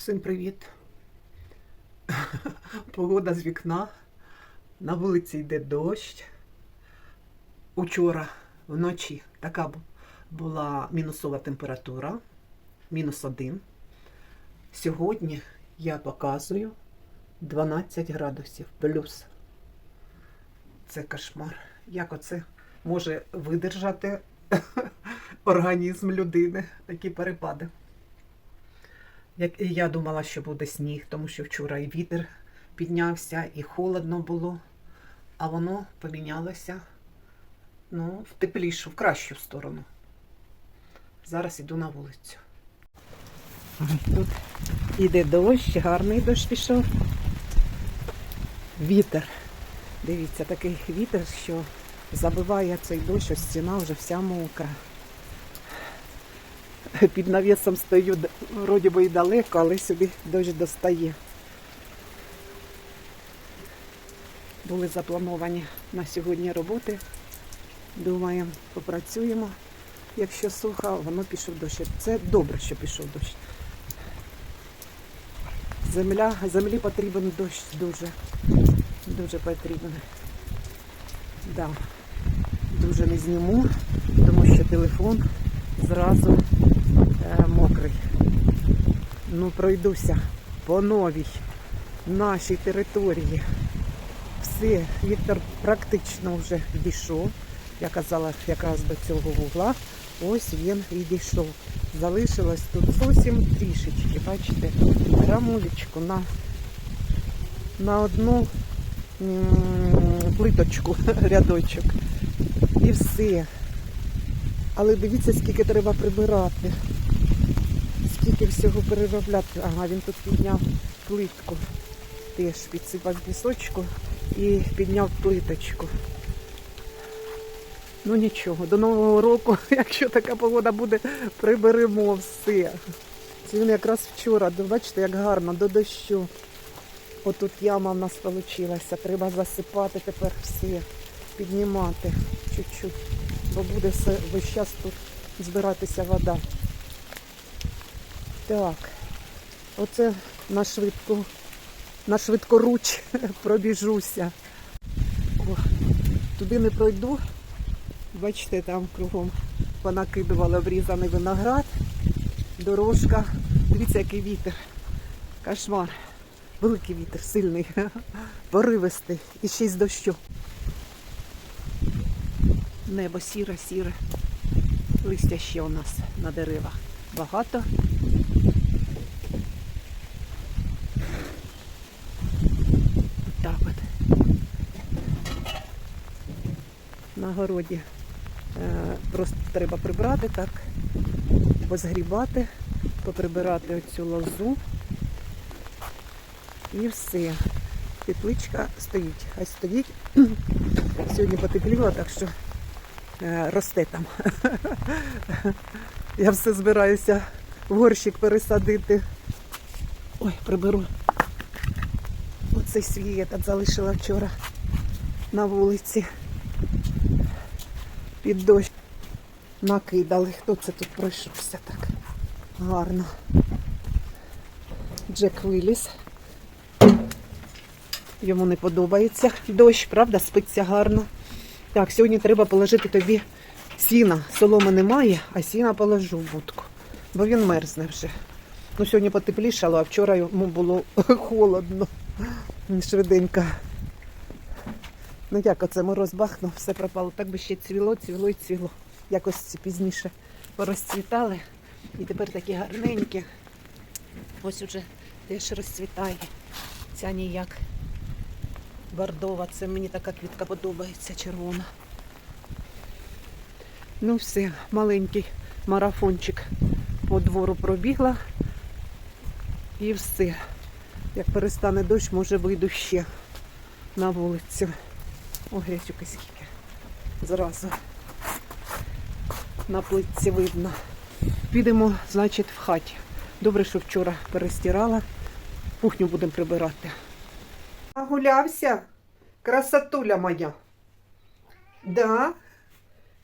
Всім привіт. Погода з вікна. На вулиці йде дощ. Учора вночі така була мінусова температура, мінус один. Сьогодні я показую 12 градусів плюс. Це кошмар. Як оце може видержати організм людини такі перепади? Як я думала, що буде сніг, тому що вчора і вітер піднявся, і холодно було, а воно помінялося ну, в теплішу, в кращу сторону. Зараз іду на вулицю. Тут іде дощ, гарний дощ пішов. Вітер. Дивіться, такий вітер, що забиває цей дощ, ось стіна вже вся мокра. Під навісом стою, вроді би і далеко, але сюди дощ достає. Були заплановані на сьогодні роботи. Думаємо, попрацюємо. Якщо сухо, воно пішов дощ. Це добре, що пішов дощ. Земля, землі потрібен дощ дуже. Дуже потрібен. Да. Дуже не зніму, тому що телефон зразу. Ну, пройдуся по новій нашій території. Все, Віктор практично вже дійшов. Я казала якраз до цього вугла. Ось він і дійшов. Залишилось тут зовсім трішечки, бачите, грамулечку на, на одну плиточку, рядочок. І все. Але дивіться, скільки треба прибирати. Скільки всього переробляти. Ага, він тут підняв плитку. Теж підсипав пісочку і підняв плиточку. Ну нічого, до Нового року, якщо така погода буде, приберемо все. Це він якраз вчора, бачите, як гарно, до дощу. Отут яма в нас вийшла. Треба засипати тепер все, піднімати чуть-чуть, бо буде все весь час тут збиратися вода. Так, оце на швидку, на швидкоруч пробіжуся. О, туди не пройду. Бачите, там кругом понакидували обрізаний виноград, дорожка. Дивіться, який вітер. Кошмар. Великий вітер, сильний, поривистий і ще й з дощу. Небо сіре, сіре. Листя ще у нас на деревах багато. Так от. Городі е, просто треба прибрати так, позгрібати, поприбирати оцю лозу. І все. Тепличка стоїть. Хай стоїть. Сьогодні потепліло, так що е, росте там. Я все збираюся в горщик пересадити. Ой, приберу. Оцей свій я так залишила вчора на вулиці. Під дощ накидали. Хто це тут пройшовся так гарно? Джек Вилліс. Йому не подобається дощ, правда, спиться гарно. Так, сьогодні треба положити тобі сіна. Соломи немає, а сіна положу в будку, бо він мерзне вже. Ну, сьогодні потеплішало, а вчора йому було холодно. Швиденько. Ну як оце мороз бахнув, все пропало. Так би ще цвіло, цвіло і цвіло. Якось ці пізніше порозцвітали. І тепер такі гарненькі. Ось уже теж розцвітає. Ця ніяк бордова. Це мені така квітка подобається, червона. Ну все, маленький марафончик по двору пробігла. І все. Як перестане дощ, може вийду ще на вулицю. О, грязюки скільки. Зразу на плитці видно. Підемо, значить, в хаті. Добре, що вчора перестирала. Кухню будемо прибирати. Нагулявся? Красотуля моя. Да?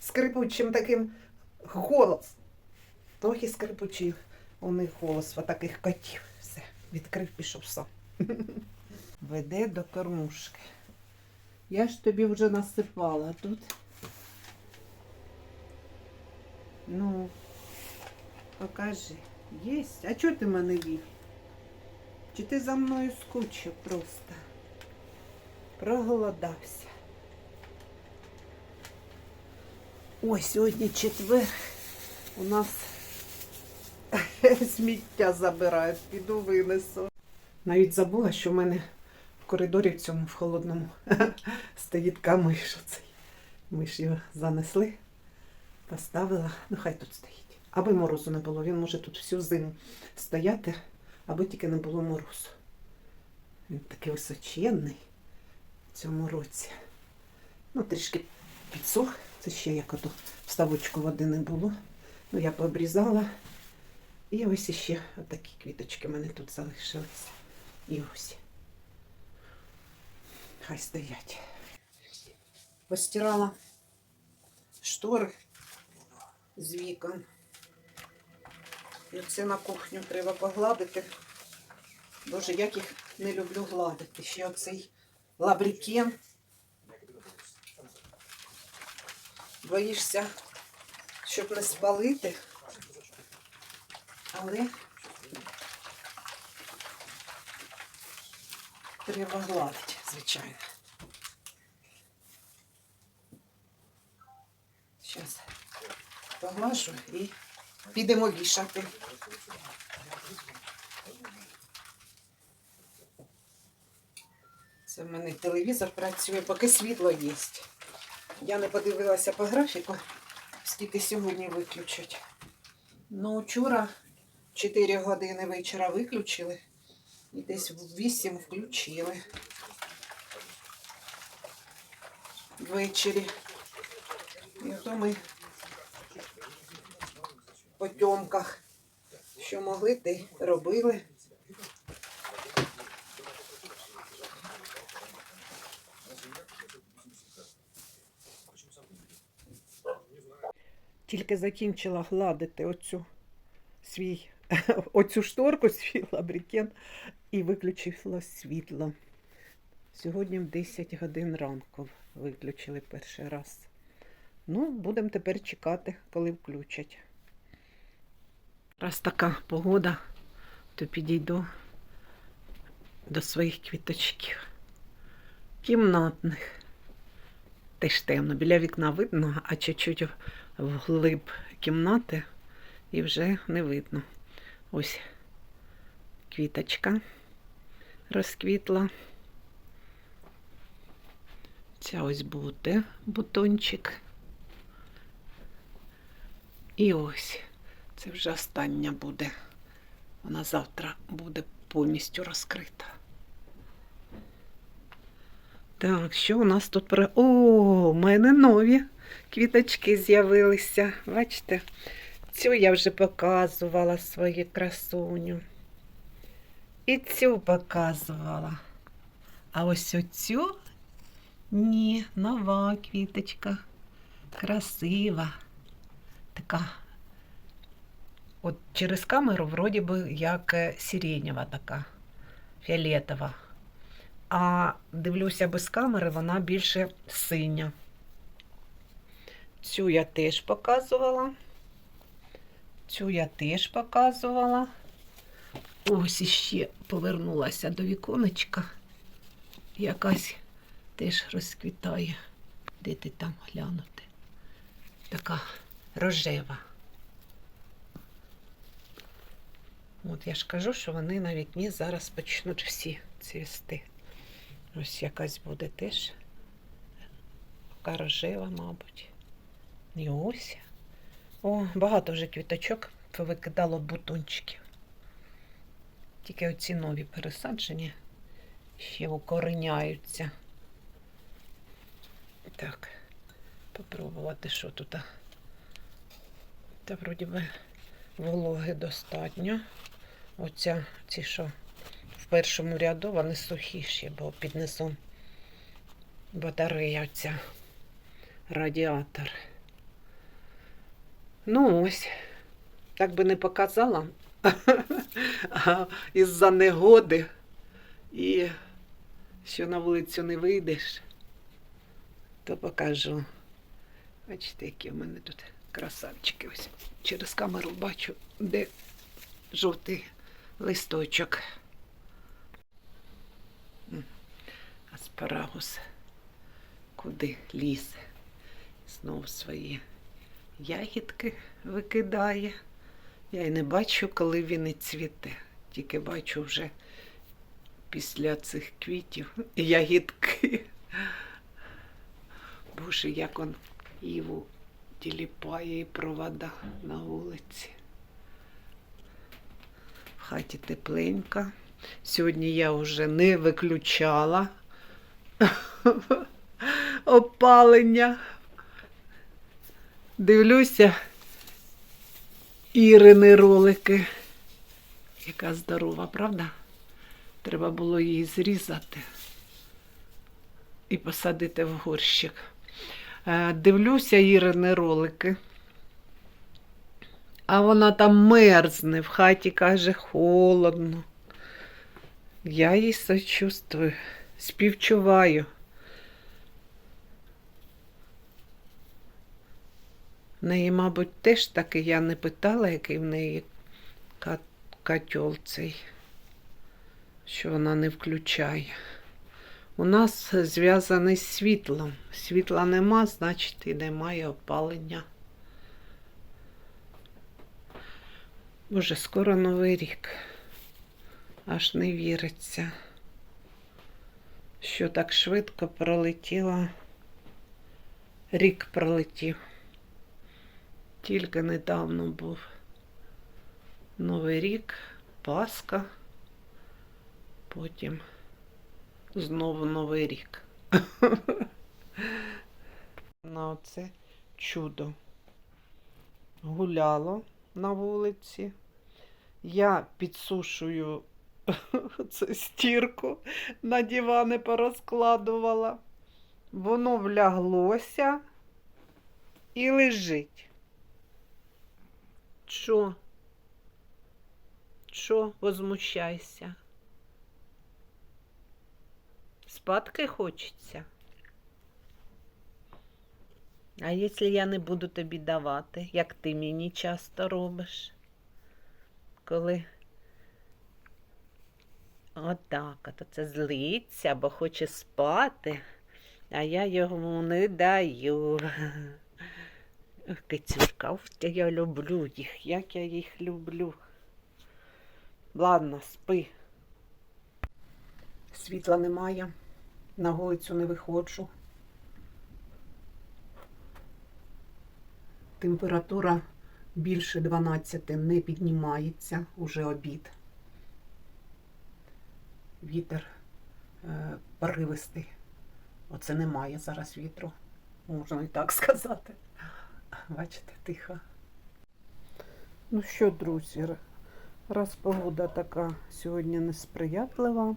Скрипучим таким голос. Трохи скрипучий у них голос таких котів. Все, відкрив, пішов сам. Веде до кормушки. Я ж тобі вже насипала тут. Ну, покажи. Єсть. А чого ти мене вів? Чи ти за мною скучив просто? Проголодався. Ой, сьогодні четвер. У нас сміття забирають, піду винесу. Навіть забула, що в мене коридорі в цьому в холодному стоїть камиш оцей. Ми ж його занесли, поставила, ну хай тут стоїть. Аби морозу не було, він може тут всю зиму стояти, аби тільки не було морозу. Він такий височенний в цьому році. Ну, трішки підсох. Це ще як ото вставочку води не було. Ну, я пообрізала. І ось іще отакі квіточки в мене тут залишилися. І ось. Хай стоять. Постирала штори з вікон. І це на кухню треба погладити. Боже, як їх не люблю гладити. Ще оцей лабрікен. Боїшся, щоб не спалити. Але треба гладити, звичайно. Зараз поглажу і підемо вішати. Це в мене телевізор працює, поки світло є. Я не подивилася по графіку, скільки сьогодні виключать. Ну, вчора 4 години вечора виключили і десь в 8 включили. Ввечері. І то ми по тьомках, що могли, те робили. Тільки закінчила гладити оцю свій, оцю шторку, свій лабрікен, і виключила світло. Сьогодні в 10 годин ранку виключили перший раз. Ну, будемо тепер чекати, коли включать. Раз така погода, то підійду до своїх квіточків. Кімнатних. Теж темно. Біля вікна видно, а чуть-чуть вглиб кімнати і вже не видно. Ось квіточка розквітла. Ця ось буде бутончик. І ось це вже остання буде. Вона завтра буде повністю розкрита. Так, що у нас тут про. О, у мене нові квіточки з'явилися. Бачите? Цю я вже показувала свою красуню. І цю показувала. А ось оцю ні, нова квіточка. Красива. Така. От через камеру, вроді би, як е, сиренєва така, фіолетова. А дивлюся без камери, вона більше синя. Цю я теж показувала. Цю я теж показувала. Ось іще повернулася до віконечка. Якась теж розквітає. Де ти там глянути? Така рожева. От я ж кажу, що вони на вікні зараз почнуть всі цвісти. Ось якась буде теж. Така рожева, мабуть. І ось. О, багато вже квіточок повикидало бутончиків. Тільки оці нові пересадження ще укореняються. Так, попробувати, що тут. Та вроді би вологи достатньо. Оця, ці що в першому ряду, вони сухіші, бо під низом батарея оця, радіатор. Ну ось, так би не показала. із-за негоди і що на вулицю не вийдеш, то покажу. Бачите, які в мене тут красавчики. Ось через камеру бачу, де жовтий листочок. Аспарагус. Куди лізе? Знову свої ягідки викидає. Я й не бачу, коли він і цвіте. Тільки бачу вже після цих квітів ягідки. Боже, як он Іву тіліпає і провода на вулиці. В хаті тепленько. Сьогодні я вже не виключала опалення. Дивлюся Ірини ролики. Яка здорова, правда? Треба було її зрізати і посадити в горщик. Е, Дивлюся Ірини ролики. А вона там мерзне, в хаті каже, холодно. Я їй сочувствую, співчуваю. В неї, мабуть, теж таки я не питала, який в неї котел цей, що вона не включає. У нас зв'язаний з світлом. Світла нема, значить і немає опалення. Боже, скоро новий рік. Аж не віриться, що так швидко пролетіло. Рік пролетів. Тільки недавно був Новий рік, Пасха, потім знову Новий рік. На оце чудо гуляло на вулиці. Я підсушую цю стірку на дивани порозкладувала. Воно вляглося і лежить. Що? Що возмущайся? Спадки хочеться. А якщо я не буду тобі давати, як ти мені часто робиш? Коли отак, от це злиться, бо хоче спати, а я йому не даю. Кицюшка, ух, я люблю їх, як я їх люблю. Ладно, спи. Світла немає, на вулицю не виходжу. Температура більше 12 не піднімається, уже обід. Вітер е, поривистий. Оце немає зараз вітру, можна і так сказати. Бачите, тихо. Ну що, друзі, раз погода така сьогодні несприятлива,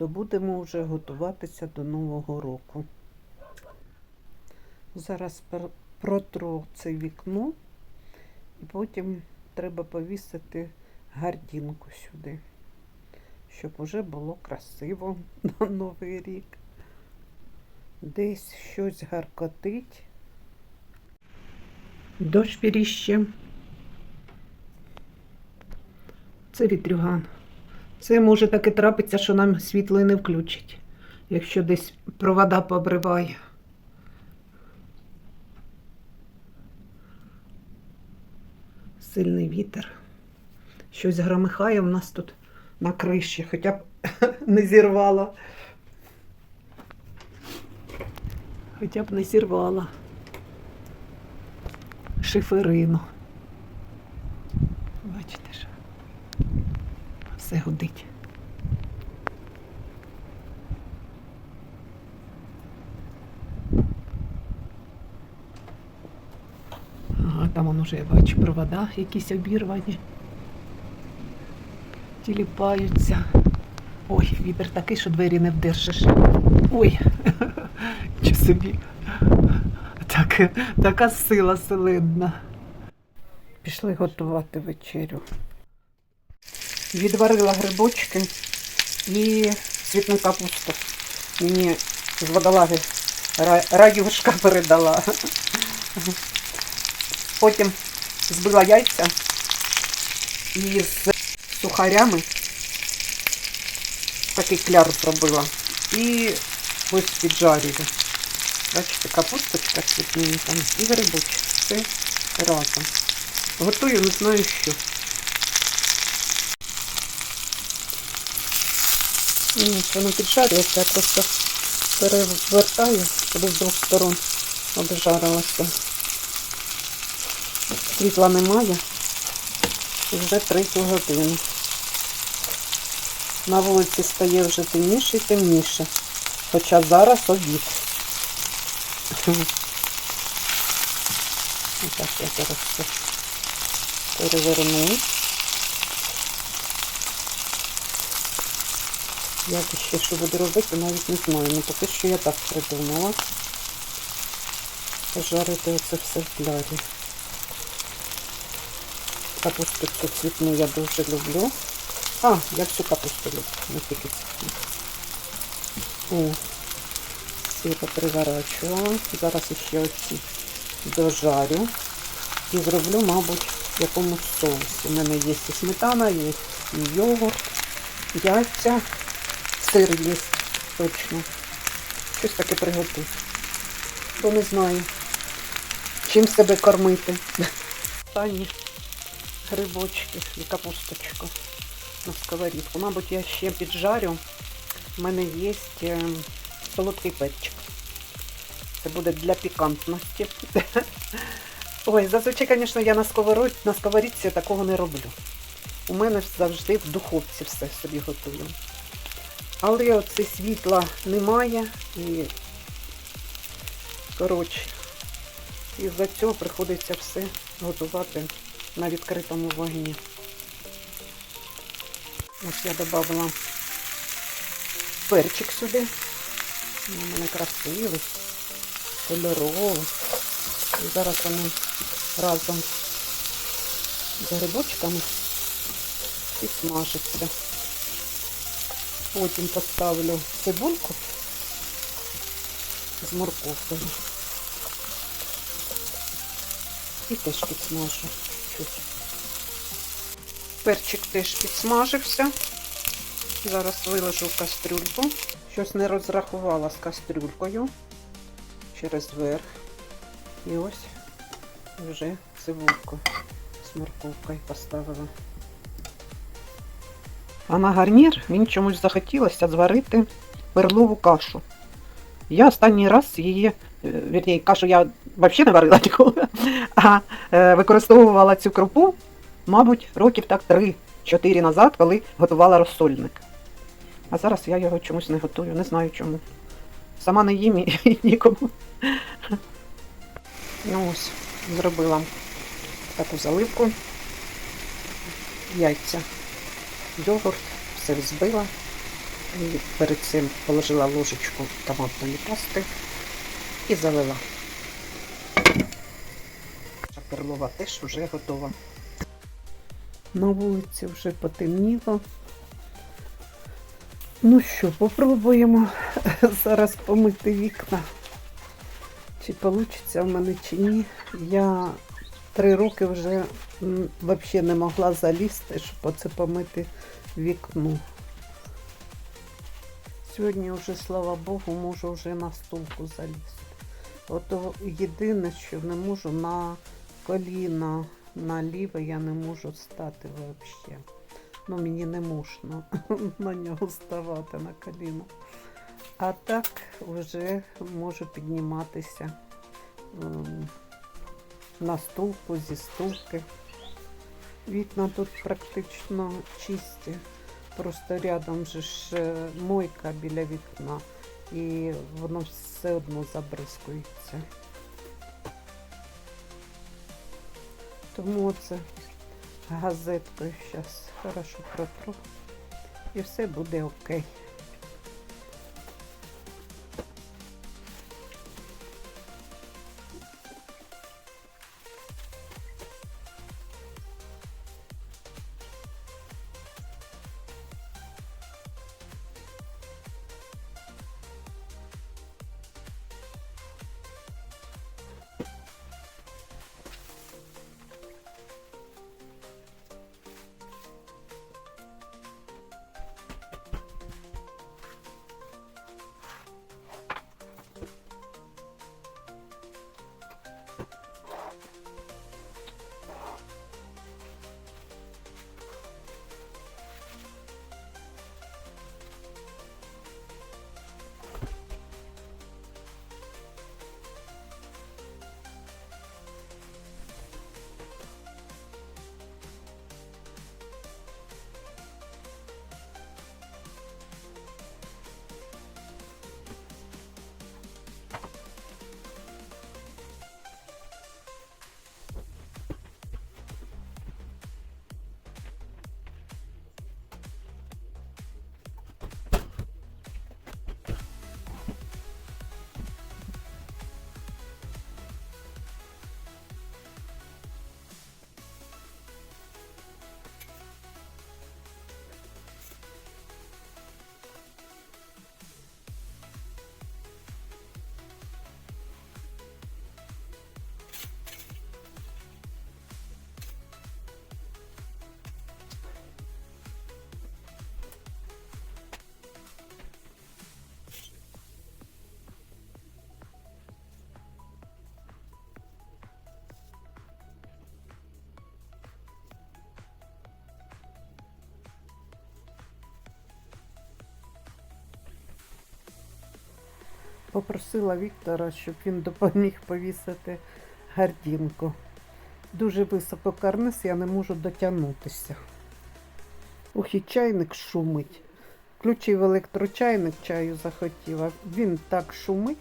то будемо вже готуватися до Нового року. Зараз протру це вікно, і потім треба повісити гардінку сюди, щоб уже було красиво на Новий рік. Десь щось гаркотить. Дощ піріще. Це вітрюган. Це може таки трапиться, що нам світло і не включить, якщо десь провода пообриває. Сильний вітер. Щось громихає в нас тут на криші, хоча б не зірвало. Хоча б не зірвала шиферину. Бачите ж, все гудить. Уже я бачу провода якісь обірвані. Тіліпаються. Ой, вітер такий, що двері не вдержиш. Ой, чи собі. Так, така сила селидна. Пішли готувати вечерю. Відварила грибочки і цвітну капусту. Мені з водолаги Ра- Раюшка передала. Потім збила яйця і з сухарями такий кляр зробила. І ось піджарюю. Бачите, капусточка цвітненька і грибочок. Все разом. Готую, не знаю що. Ні, воно піджарюється, я просто перевертаю, щоб з двох сторон обжарилося. Світла немає. Вже третю годину. На вулиці стає вже темніше і темніше. Хоча зараз обід. Отак я зараз це переверну. Як ще що буду робити, навіть не знаю. Ну поки що я так придумала. Пожарити оце все в клярі. Капусту цю цвітну я дуже люблю. А, я всю капусту люблю, не тільки. О, всі поприворачувала. Зараз ще оці дожарю. І зроблю, мабуть, якомусь соусі. У мене є і сметана, є і йогурт, яйця, сир є точно. Щось таке приготую. Бо не знаю, чим себе кормити. Останні грибочки і капусточку на сковорідку. Мабуть, я ще піджарю. У мене є е, солодкий перчик. Це буде для пікантності. Ой, зазвичай, звісно, я на сковородці, на сковорідці такого не роблю. У мене завжди в духовці все собі готую. Але оце світла немає і, коротше, із-за цього приходиться все готувати на відкритому вогні. Ось я додала перчик сюди. Він мене красивий, кольоровий. І зараз вони разом з грибочками і смажаться. Потім поставлю цибульку з морковкою. І теж підсмажу чуть. Перчик теж підсмажився. Зараз виложу в кастрюльку. Щось не розрахувала з кастрюлькою через верх. І ось вже цибульку з морковкою поставила. А на гарнір мені чомусь захотілося зварити перлову кашу. Я останній раз її, е, вірні, кашу я взагалі не варила ніколи, а е, використовувала цю крупу, мабуть, років так 3-4 назад, коли готувала розсольник. А зараз я його чомусь не готую, не знаю чому. Сама не їм і нікому. Ну ось, зробила таку заливку, яйця, йогурт, все взбила. І перед цим положила ложечку томатної пасти і залила. Перлова теж вже готова. На вулиці вже потемніло. Ну що, попробуємо зараз помити вікна. Чи вийде в мене чи ні. Я три роки вже взагалі не могла залізти, щоб оце помити вікно. Сьогодні вже, слава Богу, можу вже на стулку залізти. Ото єдине, що не можу на коліна, на ліве я не можу стати взагалі. Ну, мені не можна на нього ставати на коліна. А так вже можу підніматися ем, на стулку зі стулки. Вікна тут практично чисті. Просто рядом же ж е, мойка біля вікна. І воно все одно забризкується. Тому це газеткою зараз хорошо протру. І все буде окей. Попросила Віктора, щоб він допоміг повісити гардінку. Дуже високо карниз, я не можу дотягнутися. І чайник шумить. Включив електрочайник, чаю захотів, а він так шумить.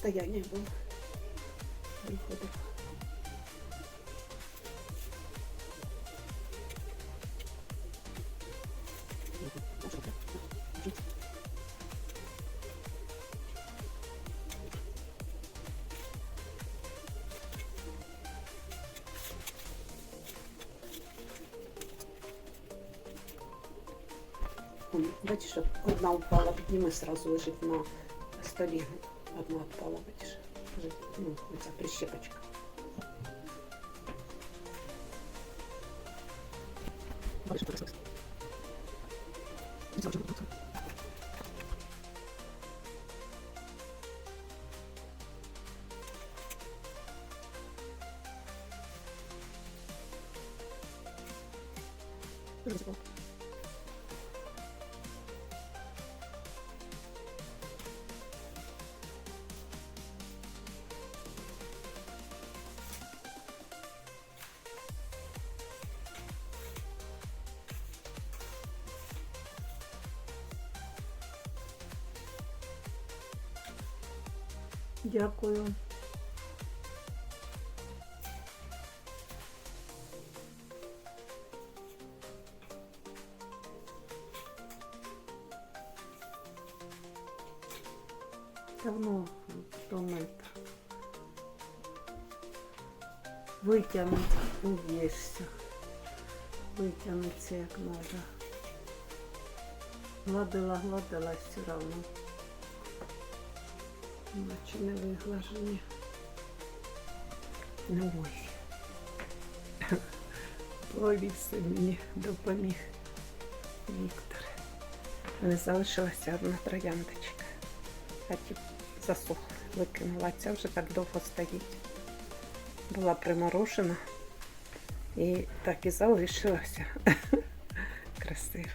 Однаковому розстоянні було. Виходить. Вон, Бачиш, от одна упала, підніми, сразу лежить на столі. Одна впала, бачиш. Ну, оця прищепочка. Дякую. Давно думает. Вытянуть убьешься. Вытянуться як надо. Гладила, гладила все равно. Наче не виглажені. Ну ой. Повівся мені, допоміг Віктор. Не залишилася одна трояндочка. А ті засохла, викинула. Ця вже так довго стоїть. Була приморожена і так і залишилася. Красиво.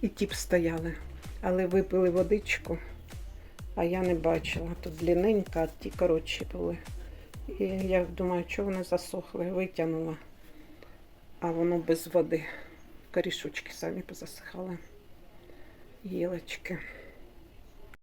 І ті б стояли, але випили водичку, а я не бачила. Тут длинненька, а ті коротші були. І я думаю, що вони засохли, витягнула, а воно без води. Корішочки самі позасихали. Гілочки.